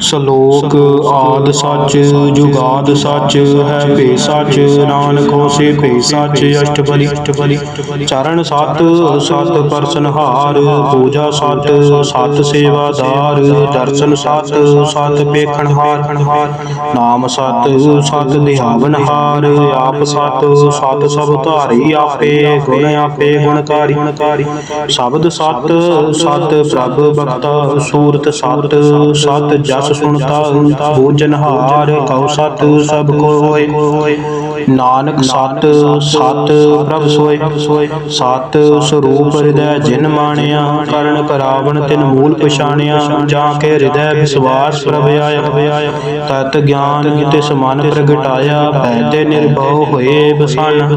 ਸ਼ਲੋਕ ਆਦ ਸੱਚ ਜੁਗਾਦ ਸੱਚ ਹੈ ਭੇ ਸੱਚ ਨਾਨਕ ਹੋਸੀ ਭੇ ਸੱਚ ਅਸ਼ਟਪਦੀ ਚਰਨ ਸਤ ਸਤ ਪਰਸਨਹਾਰ ਪੂਜਾ ਸਤ ਸਤ ਸੇਵਾਦਾਰ ਦਰਸ਼ਨ ਸਤ ਸਤ ਪੇਖਣਹਾਰ ਨਾਮ ਸਤ ਸਤ ਧਿਆਵਨਹਾਰ ਆਪ ਸਤ ਸਤ ਸਭ ਧਾਰੀ ਆਪੇ ਗੁਣ ਆਪੇ ਗੁਣਕਾਰੀ ਸ਼ਬਦ ਸਤ ਸਤ ਪ੍ਰਭ ਬਖਤਾ ਸੂਰਤ ਸਤ ਸਤ ਜਸ ਸੁਣਤਾ ਬੂਝਨਹਾਰ ਕਉ ਸਤ ਸਭ ਕੋਇ ਨਾਨਕ ਸਤ ਸਤ ਪ੍ਰਭ ਸੋਇ ਸਤ ਸਰੂਪ ਹਿਰਦੈ ਜਿਨ ਮਾਣਿਆ, ਕਰਨ ਕਰਾਵਣ ਤਿਨ ਮੂਲ ਪਛਾਣਿਆ। ਜਾਂ ਕੇ ਹਿਰਦੈ ਵਿਸਵਾਸ ਪ੍ਰਭ ਆਇਆ। ਤਤ ਗਿਆਨ ਤਿਸ ਮਨ ਪ੍ਰਗਟਾਇਆ ਭੈ ਨਿਰਭਉ ਹੋਏ ਬਸਨ।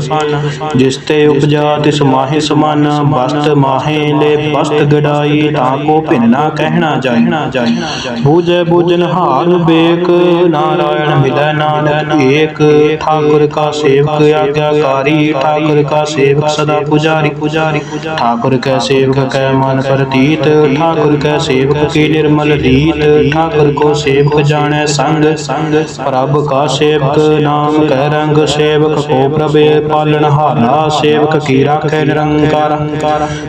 ਜਿਸ ਤੇ ਉਪਜਾ ਤਿਸ ਮਾਹੇ ਸਮਾਨ, ਬਸਤ ਮਾਹੇ ਲੈ ਬਸਤ ਗੜਾਈ ਤਾਂ ਕੋ ਭਿੰਨਾ ਕਹਿਣਾ ਜਾਏ ਬੂਝੈ ਬੂਝਨ ਹਾਰ ਬੇਕ, ਨਾਰਾਇਣ ਮਿਲੈ ਨਾਨਕ ਏਕ। ਠਾਕੁਰ ਕਾ ਸੇਵਕ, ਆਗਿਆਕਾਰੀ, ਠਾਕੁਰ ਕਾ ਸੇਵਕ ਸਦਾ ਪੁਜਾਰੀ। ਪੁਜਾਰੀ ਠਾਕੁਰ ਕੈ ਸੇਵਕ ਕੈ ਮਨ ਪ੍ਰਤੀਤ, ਠਾਕੁਰ ਕੈ ਸੇਵਕ ਕੀ ਨਿਰਮਲ ਰੀਤ। ਠਾਕੁਰ ਕੋ ਸੇਵਕ ਜਾਣੈ ਸੰਗ ਸੰਗ ਪ੍ਰਭ ਕਾ ਸੇਵਕ ਨਾਮ ਕੈ ਰੰਗ, ਸੇਵਕ ਕੋ ਪ੍ਰਭੇ ਪਾਲਣ ਹਾਰਾ ਸੇਵਕ ਕੀ ਰਾਖੈ ਨਿਰੰਕਾਰ।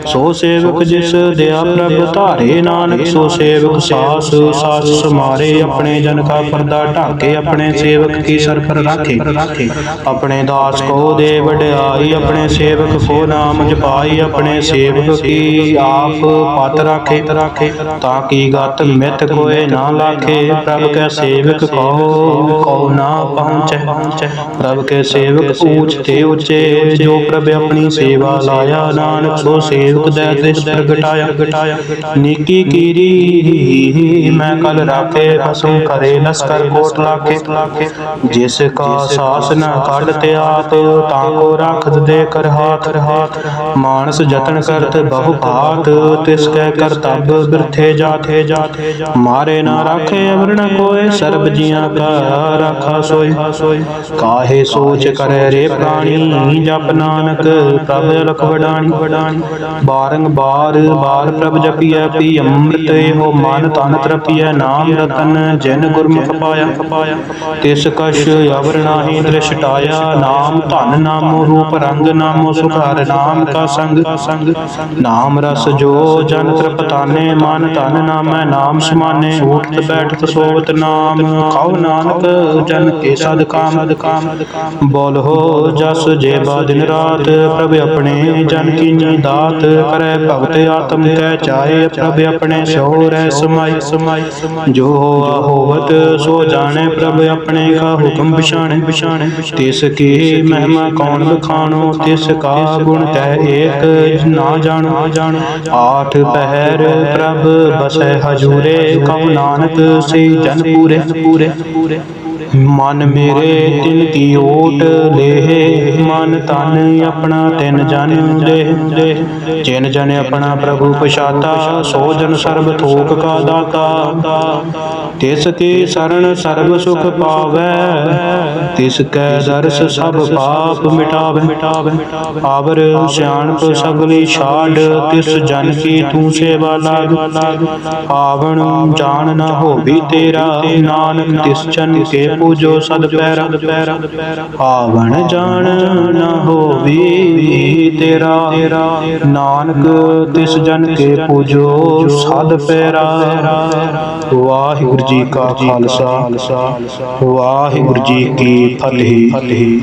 ਸੋ ਸੇਵਕ ਜਿਸ ਦਿਆ ਪ੍ਰਭ ਧਾਰੇ ਨਾਨਕ, ਸੋ ਸੇਵਕ ਸਾਸ ਸਾਸ ਸਮਾਰੇ ਆਪਣੇ ਜਨ ਕਾ ਪਰਦਾ ਢਾਕੇ ਆਪਣੇ ਸੇਵਕ ਕੀ ਸਰਪਰ ਰਾਖੇ? ਆਪਣੇ ਦਾਸ ਕੋ ਦੇ ਵਡਿਆਈ, ਆਪਣੇ ਸੇਵਕ ਕੋ ਨਾਮ ਜਪਾਈ, ਆਪਣੇ ਸੇਵਕ ਕੀ ਆਪ ਪਤ ਰਾਖੇ? ਰਾਖੇ ਤਾਂ ਕੀ ਗਤ ਮਿਤ ਕੋਏ ਨਾ ਲਾਖੇ? ਪ੍ਰਭ ਕੈ ਸੇਵਕ ਕੋ ਕੋ ਨਾ ਪਹੁੰਚੈ। ਪ੍ਰਭ ਕੇ ਸੇਵਕ ਊਚ ਤੇ ਉਚੇ, ਜੋ ਪ੍ਰਭ ਆਪਣੀ ਸੇਵਾ ਲਾਇਆ, ਨਾਨਕ ਸੋ ਸੇਵਕ ਦੇ ਦਿਸ ਪ੍ਰਗਟਾਇਆ। ਨੀਕੀ ਕੀਰੀ, ਮੈਂ ਕਲ ਰਾਖੇ ਫਸੂ ਕਰੇ ਲਸਕਰ ਕੋਟ ਲਾਖੇ ਜਿਸ ਕਾ ਸਾਸ ਨ ਕੱਢ ਤਿਆਤ ਤਾਂ ਕੋ ਰਾਖਤ ਦੇ ਕਰ ਹਾਥ। ਹਾਥ ਮਾਨਸ ਜਤਨ ਕਰਤ ਬਹੁ ਭਾਤ, ਤਿਸ ਕੈ ਕਰਤਬ ਬਿਰਥੇ ਜਾਥੇ ਜਾਥੇ ਮਾਰੇ ਨਾ ਰਾਖੇ ਅਵਰ ਕੋਏ, ਸਰਬ ਜੀਆਂ ਕਾ ਰਾਖਾ ਸੋਈ ਕਾਹੇ ਸੋਚ ਕਰੇ ਰੇ ਪ੍ਰਾਣੀ, ਜਪ ਨਾਨਕ, ਪ੍ਰਭ ਲਖ ਵਡਾਣੀ। ਵਡਾਣੀ ਬਾਰੰਗ ਬਾਰ ਬਾਰ ਪ੍ਰਭ ਜਪੀਐ, ਪੀ ਅੰਮ੍ਰਿਤ ਇਹੋ ਮਨ ਤਨ ਤ੍ਰਪੀਐ, ਨਾਮ ਤਨ ਜਨ ਗੁਰਮੁਖ ਪਾਇਆ। ਤਿਸ ਕਛ ਅਵਰ ਨਾਹੀ ਦ੍ਰਿਸ਼ਟਾਇਆ ਨਾਮ ਧਨ ਨਾਮੋ ਰੂਪ ਰੰਗ ਨਾਮੋ ਸੁਖਾਰ ਨਾਮ ਕਾ ਸੰਗ। ਨਾਮ ਰਸ ਜੋ ਜਨ ਤ੍ਰਿਪਤਾਨੇ, ਮਨ ਧਨ ਨਾਮੈ ਨਾਮ ਸਮਾਨੇ। ਉਠਤ ਬੈਠਤ ਸੋਵਤ ਨਾਮ, ਖਾਉ ਨਾਨਕ ਜਨ ਕੇ ਸਦ ਕਾਮ। ਕਾਮ ਬੋਲ ਹੋ ਜਸ ਜੇ ਬਾ ਦਿਨ ਰਾਤ, ਪ੍ਰਭ ਆਪਣੇ ਜਨ ਕੀਨੀ ਦਾਤ। ਕਰੈ ਭਗਤ ਆਤਮ ਕੈ ਚਾਏ, ਪ੍ਰਭ ਆਪਣੇ ਸੋ ਰਹਿ ਸਮਾਈ। ਸਮਾਈ ਜੋ ਹੋਆ ਹੋਵਤ, ਸੋ ਜਾਣੈ ਪ੍ਰਭ ਆਪਣੇ ਕਾ ਹੁਕਮ ਬਿਛਾਣੈ ਬਿਛਾਣੈ ਤਿਸ ਕੀ ਮਹਿਮਾ ਕੌਣ ਬਖਾਣੋ ਤਿਸ ਕਾ ਗੁਣ ਤੈ ਏਕ, ਨਾ ਜਾਣੋ। ਜਾਣ ਆਠ ਪਹਿਰ ਪ੍ਰਭ ਬਸੈ ਹਜੂਰੇ, ਕਉ ਨਾਨਕ ਸੇ ਜਨ ਪੂਰੇ ਪੂਰੇ। ਮਨ ਮੇਰੇ ਤਿਨ ਕੀ ਓਟ ਲੇਹ ਮਨ ਤਨ ਆਪਣਾ, ਤਿਨ ਜਨ ਦੇ ਜਿਨ ਜਨ ਆਪਣਾ ਪ੍ਰਭੂ ਪਛਾਤਾ, ਸੋ ਜਨ ਸਰਬ ਥੋਕ ਕਾ ਦਾਤਾ। ਤਿਸ ਕੀ ਸਰਣ ਸਰਬ ਸੁਖ ਪਾਵੈ, ਤਿਸ ਕੈ ਦਰਸ ਸਭ ਪਾਪ ਮਿਟਾਵੈ। ਆਵਰ ਸਿਆਣਪ ਸਗਲੀ ਛਾੜ, ਤਿਸ ਜਨ ਕੀ ਤੂੰ ਸੇਵਾ ਲਾਗ। ਆਵਣ ਜਾਣ ਨਾ ਹੋਵੀ ਤੇਰਾ, ਨਾਨਕ ਤਿਸ ਜਨ ਕੇ ਪੂਜੋ ਸਦ ਪੈਰਾ। ਆਵਣ ਜਾਣ ਨਾ ਹੋਵੀ ਤੇਰਾ। ਨਾਨਕ, ਤਿਸ ਜਨ ਕੇ ਪੂਜੋ, ਸਦ ਪੈਰਾ। ਵਾਹਿਗੁਰੂ ਜੀ ਕਾ ਖਾਲਸਾ। ਵਾਹਿਗੁਰੂ ਜੀ ਕੀ ਫਤਿਹ।